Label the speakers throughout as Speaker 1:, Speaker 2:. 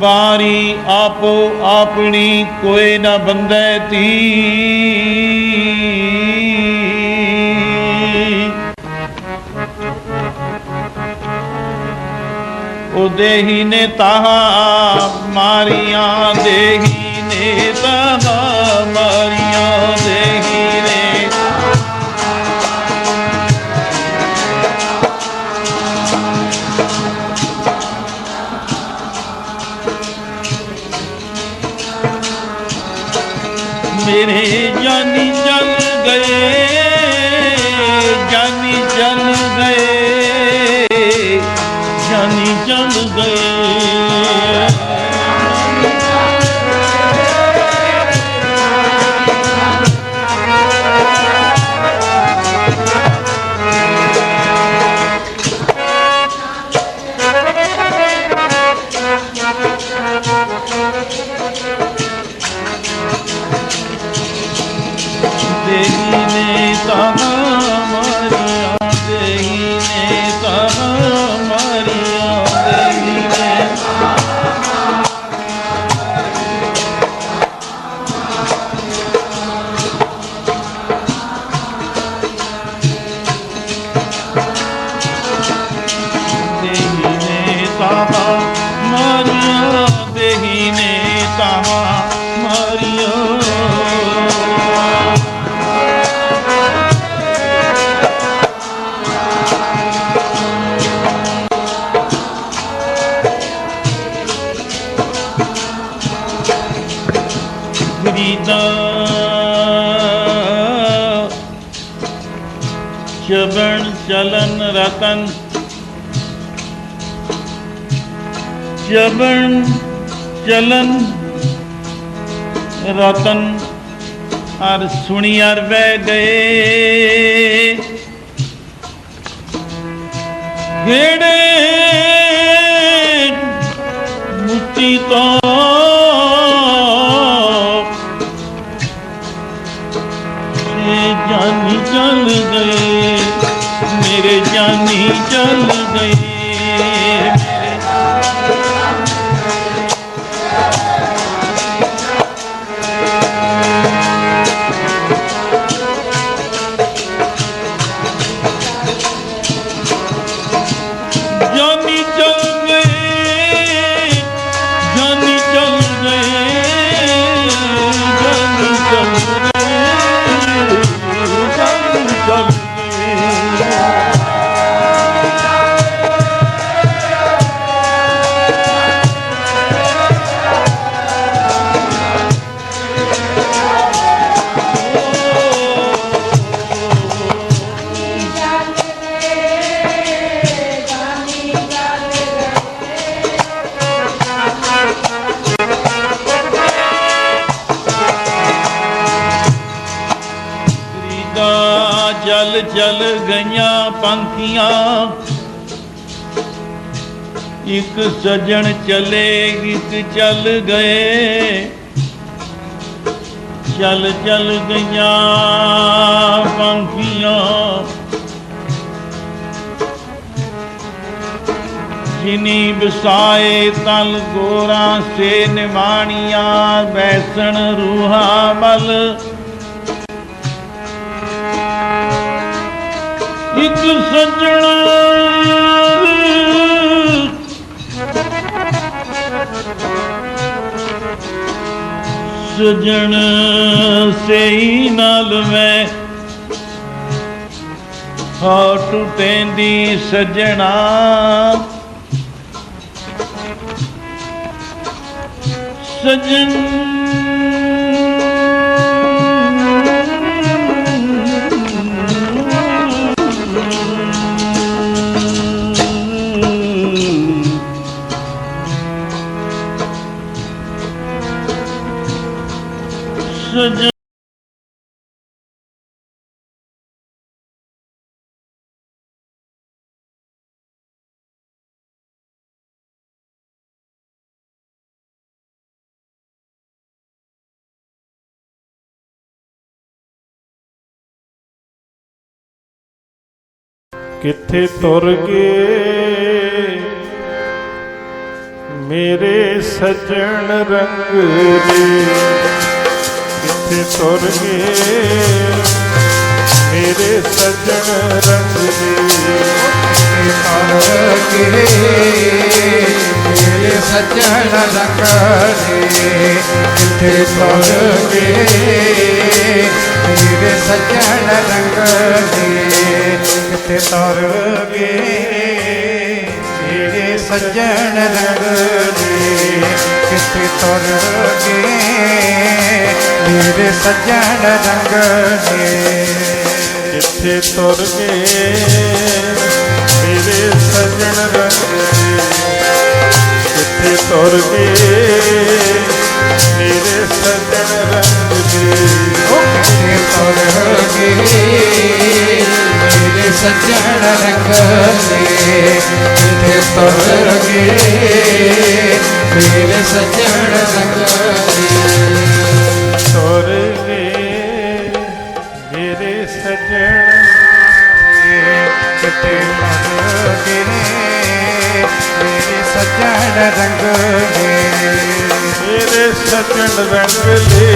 Speaker 1: ਬਾਰੀ ਆਪੋ ਆਪਣੀ ਕੋਈ ਨਾ ਬੰਦੈ ਤੀ ਉਹ ਦੇਹੀ ਨੇ ਤਾਹਾ, ਮਾਰੀਆਂ ਦੇਹੀ ਨੇ ਤਾਹਾ, ਮਾਰੀਆਂ। ਰਤਨ ਜਬਨ ਚਲਨ ਰਤਨ ਅਰ ਸੁਣੀ ਅਰ ਬਹਿ ਗਏ। ਗੇੜੇ ਮੁੱਤੀ ਤੋਂ ਜਾਨੀ ਚਲ ਗਏ ਮੇਰੇ ਜਲ ਗਈਆਂ ਪੰਖੀਆਂ। ਇੱਕ ਸਜਣ ਚਲੇ, ਇੱਕ ਚੱਲ ਗਏ। ਚੱਲ ਚੱਲ ਗਈਆਂ ਪੰਖੀਆਂ। ਜਿਨੀ ਬਸਾਏ ਤਲ ਗੋਰਾ ਸੇ ਨਿਮਾਣੀਆਂ ਬੈਸਣ ਰੂਹਾ ਮਲ ਇੱਕ ਸੱਜਣਾ ਸਜਣ ਸਹੀ ਨਾਲ ਮੈਂ ਹੋ ਟੁੱਟੇਂਦੀ ਸਜਣਾ। ਸਜਣ
Speaker 2: ਕਿੱਥੇ ਤੁਰ ਗਏ? ਮੇਰੇ ਸੱਜਣ ਰੰਗ ਦੇ ਕਿੱਥੇ ਤੁਰ ਗਏ? ਮੇਰੇ ਸੱਜਣ ਰੰਗ ਦੇ
Speaker 3: ਕੇ ਮੇਰੇ ਸੱਜਣ ਰੰਗ ਦੇ ਕਿੱਥੇ ਤੁਰ ਗਏ ਮੇਰੇ ਸੱਜਣ ਰੰਗ ਦੇ ਕਿੱਥੇ ਤੁਰ ਗਏ ਮੇਰੇ ਸੱਜਣ ਰੰਗ ਦੇ ਕਿੱਥੇ ਤੁਰ ਗਏ ਮੇਰੇ ਸੱਜਣ ਰੰਗ ਦੇ
Speaker 2: ਕਿੱਥੇ ਤੁਰ ਗਏ ਮੇਰੇ ਸੱਜਣ ਰੰਗ ਦੇ ਤੁਰ ਗਏ ਮੇਰੇ ਸੱਜਣ ਰੰਗ ਦੇ
Speaker 3: ਤੁਰ ਗਏ ਮੇਰੇ ਸੱਜਣ ਰੰਗ ਦੇ ਤੁਰ ਗਏ ਮੇਰੇ ਸੱਜਣ ਰੰਗ ਦੇ
Speaker 2: ਤੁਰ ਗਏ
Speaker 3: ਕਿਤੇ ਤੁਰ ਗਏ ਮੇਰੇ ਸੱਜਣ ਰੰਗ ਦੇ
Speaker 2: ਮੇਰੇ ਸੱਜਣ ਰੰਗਲੇ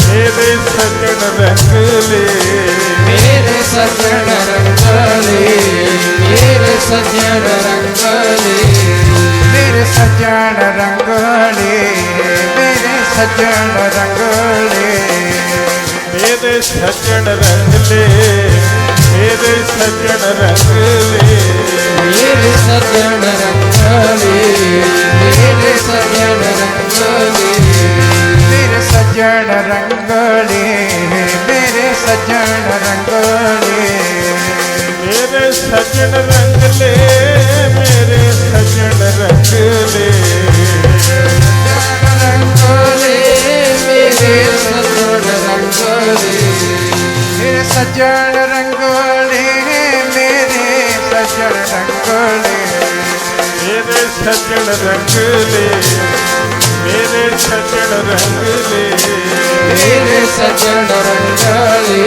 Speaker 2: ਮੇਰੇ ਸੱਜਣ ਰੰਗਲੇ
Speaker 3: ਮੇਰੇ ਸੱਜਣ ਰੰਗਲੇ ਮੇਰੇ ਸੱਜਣ ਰੰਗਲੇ ਮੇਰੇ ਸੱਜਣ ਰੰਗਲੇ ਮੇਰੇ ਸੱਜਣ ਰੰਗਲੇ
Speaker 2: ਮੇਰੇ ਸੱਜਣ ਰੰਗਲੇ ਮੇਰੇ ਸੱਜਣ ਰੰਗਲੇ
Speaker 3: ਮੇਰੇ ਸੱਜਣ ਰੰਗਲੇ ਮੇਰੇ ਸੱਜਣ ਰੰਗਲੇ ਮੇਰੇ ਸੱਜਣ ਰੰਗਲੇ ਮੇਰੇ ਸੱਜਣ ਰੰਗਲੇ
Speaker 2: ਮੇਰੇ ਸੱਜਣ ਰੰਗਲੇ ਮੇਰੇ ਰੰਗ
Speaker 3: ਲੈ ਮੇਰੇ ਸਜਣ ਰੰਗ ਲੈ ਮੇਰੇ ਸਜਣ
Speaker 2: ਰੰਗ ਲੈ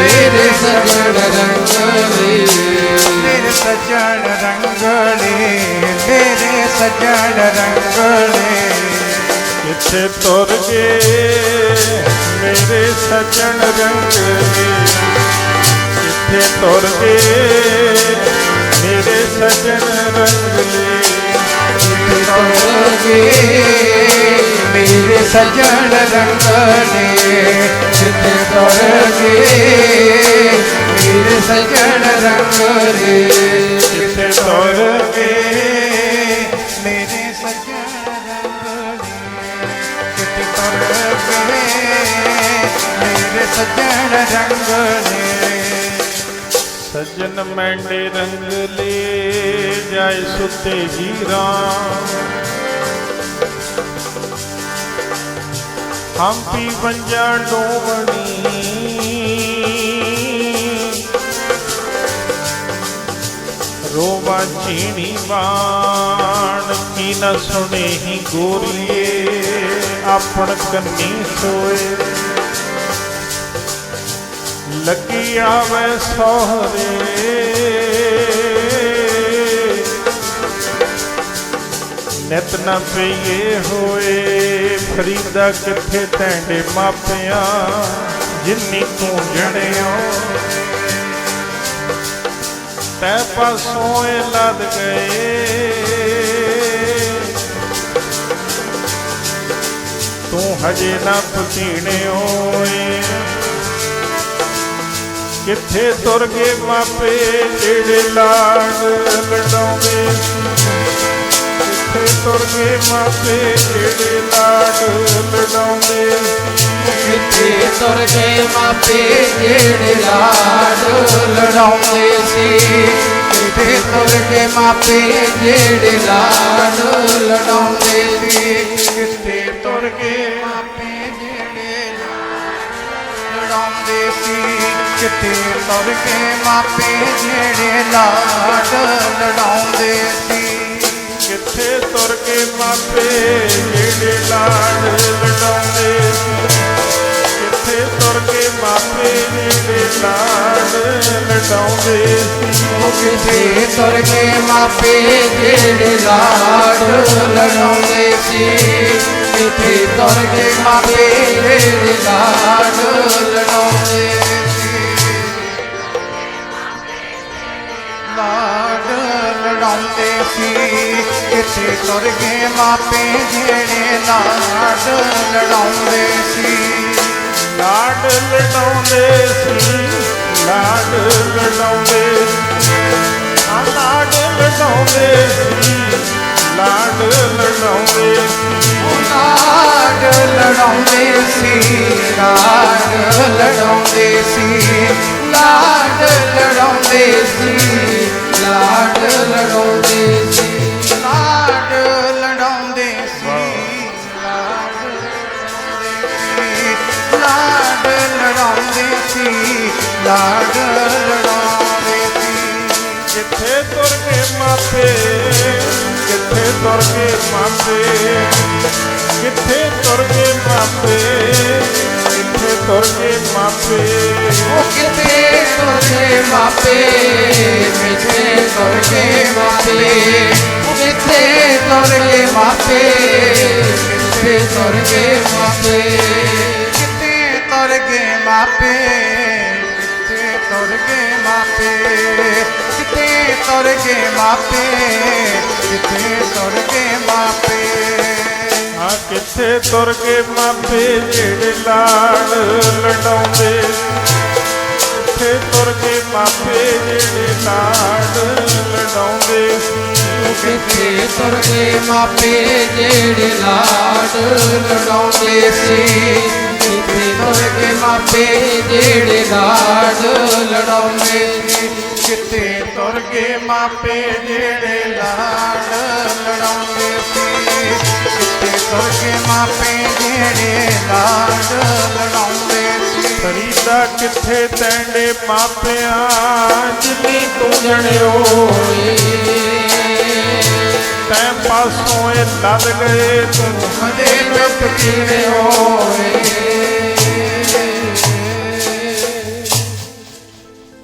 Speaker 2: ਮੇਰੇ ਸਜਣ
Speaker 3: ਰੰਗ ਲੈ ਮੇਰੇ ਸਜਣ ਰੰਗ ਲੈ ਮੇਰੇ ਸਜਣ ਰੰਗ ਲੈ
Speaker 2: ਕਿੱਥੇ ਤੁਰ ਗਏ ਮੇਰੇ ਸਜਣ ਰੰਗ ਲੈ ਕਿੱਥੇ ਤੁਰ ਗਏ ਕਰਗੇ
Speaker 3: ਮੇਰੇ ਸਜਣ ਰੰਗਨੇ ਜਿਤ ਕਰਗੇ ਮੇਰੇ ਸਜਣ
Speaker 2: ਰੰਗਨੇ ਜਿਤ ਕਰਗੇ
Speaker 3: ਮੇਰੇ ਸਜਣ ਰੰਗਨੇ ਜਿਤ ਕਰਗੇ ਮੇਰੇ ਸਜਣ ਰੰਗਨੇ
Speaker 2: ਸਜਣ ਮੈਂਡੇ ਰੰਗ ਲੇ ਜਾਏ ਸੁਤੇ ਜੀ ਰਾਮ। ਹੰਪੀ ਪੰਜਾ ਡੋਮਣੀ ਰੋਵਾ ਚੀਣੀ ਬਾਣ ਕੀ ਨਾ ਸੁਣੇ ਹੀ ਗੋਰੀਏ, ਆਪਣ ਕੰਨੀ ਸੋਏ। ਲੱਗੀ ਆਵੇ ਸੋਹਰੇ ਨਿਤ ਨਾ ਪਈਏ ਹੋਏ। ਫਰੀਦਾ ਕਿੱਥੇ ਤੈਂਡੇ ਮਾਪਿਆਂ? ਜਿੰਨੀ ਤੂੰ ਜਣਿਓ। ਤੈ ਪਾਸੋਂ ਇਹ ਲੱਦ ਗਏ। ਤੂੰ ਹਜੇ ਨਾ ਪਤੀਣੇ ਓਏ ਕਿੱਥੇ ਤੁਰ ਗਏ ਮਾਪੇ? ਜਿਹੜੇ ਲਾਡ ਲਡਾਉਂਦੇ ਕਿੱਥੇ ਤੁਰ ਗਏ ਮਾਪੇ ਜਿਹੜੇ ਲਾਡ ਲਡਾਉਂਦੇ
Speaker 3: ਕਿੱਥੇ ਤੁਰ ਗਏ ਮਾਪੇ ਜਿਹੜੇ ਲਾਡ ਲੜਾਉਂਦੇ ਸੀ? ਕਿੱਥੇ ਤੁਰ ਗਏ ਮਾਪੇ ਜਿਹੜੇ ਲਾਡ ਲੜਾਉਂਦੇ ਸੀ? ਕਿੱਥੇ ਤੁਰ ਗਏ ਮਾਪੇ ਜਿਹੜੇ ਲੜਾਉਂਦੇ ਸੀ? ਕਿੱਥੇ ਤੁਰ ਗਏ ਮਾਪੇ ਜਿਹੜੇ ਲਾਡ
Speaker 2: ਕਿੱਥੇ केले मापे केले लाड लडाले किथे तुर के मापे केले लाड लडाਉਂਦੇ ਸੀ
Speaker 3: ਕਿਥੇ ਤੁਰ ਕੇ ਮਾਪੇ ਜਿਹੜੇ ਲਾਡ ਲੜਾਉਂਦੇ ਸੀ ਕਿਥੇ ਤੁਰ ਕੇ ਮਾਪੇ ਜਿਹੜੇ ਲਾਡ ਲੜਾਉਂਦੇ ਸੀ। ਕਿੱਥੇ ਤੁਰ ਗਏ ਮਾਪੇ ਜਿਹੜੇ ਲਾਡ ਲੜਾਉਂਦੇ ਸੀ।
Speaker 2: ਲਾਡ ਲਡਾਉਂਦੇ ਸੀ ਲਾਡ ਲਡਾਉਂਦੇ ਆ ਲਾਡ ਲਡਾਉਂਦੇ ਸੀ ਲਾਡ ਸੀ।
Speaker 3: ਲਾਡ ਲੜਾਉਂਦੇ ਸੀ ਲਾਡ ਲੜਾਉਂਦੇ ਸੀ ਲਾਡ ਲੜਾਉਂਦੇ ਸੀ। ਲਾਡ ਲੜਾਉਂਦੇ ਸੀ। ਲਾਡ ਲੜਾਉਂਦੇ ਸੀ। ਲਾਡ ਲੜਾਉਂਦੇ ਸੀ। ਲਾਡ ਲੜਾਉਂਦੇ ਸੀ।
Speaker 2: ਕਿੱਥੇ ਤੁਰ ਗਏ ਮਾਪੇ ਕਿੱਥੇ ਤੁਰ ਗਏ ਮਾਪੇ ਕਿੱਥੇ ਤੁਰ ਗਏ ਮਾਪੇ। ਕਿੱਥੇ ਤੁਰ ਗਏ ਮਾਪੇ
Speaker 3: ਉਹ ਕਿਤੇ ਤੁਰ ਗਏ ਮਾਪੇ ਕਿਤੇ ਤੁਰ ਗਏ ਮਾਪੇ ਉਹ ਕਿਤੇ ਤੁਰ ਗਏ ਮਾਪੇ ਕਿਤੇ ਤੁਰ ਗਏ ਮਾਪੇ ਕਿਤੇ ਤੁਰ ਗਏ ਮਾਪੇ
Speaker 2: ਆ ਕਿੱਥੇ ਤੁਰ ਗਏ ਮਾਪੇ ਜਿਹੜੇ ਲਾਡ ਲੜਾਉਂਦੇ ਕਿੱਥੇ ਤੁਰ ਗਏ ਮਾਪੇ ਜਿਹੜੇ ਲਾਡ ਲਡਾਉਂਦੇ
Speaker 3: ਕਿੱਥੇ ਤੁਰ ਗਏ ਮਾਪੇ ਜਿਹੜੇ ਲਾਡ ਲੜਾਉਂਦੇ ਸੀ? ਕਿੱਥੇ ਤੁਰ ਗਏ ਮਾਪੇ ਜਿਹੜੇ ਲਾਡ ਲੜਾਉਂਦੇ ਸੀ? ਕਿੱਥੇ ਤੁਰ ਗਏ ਮਾਪੇ ਜਿਹੜੇ ਲਾਡ ਲੜਾਉਂਦੇ ਸੀ? ਗਏ ਮਾਪੇ ਜਿਹੜੇ ਲਾਡ ਲੜਾਉਂਦੇ ਸੀ।
Speaker 2: ਕਿੱਥੇ ਤੈਂਡੇ ਮਾਪਿਆਂ ਜਿਨੀ ਤੂੰ ਜਣਿਓ ਤੈਂ ਪਾਸੋਂ ਇਹ ਲੱਦ ਗਏ ਤੂੰ।
Speaker 3: ਮਦੇ ਵਿੱਚ ਕਿਵੇਂ ਹੋਏ।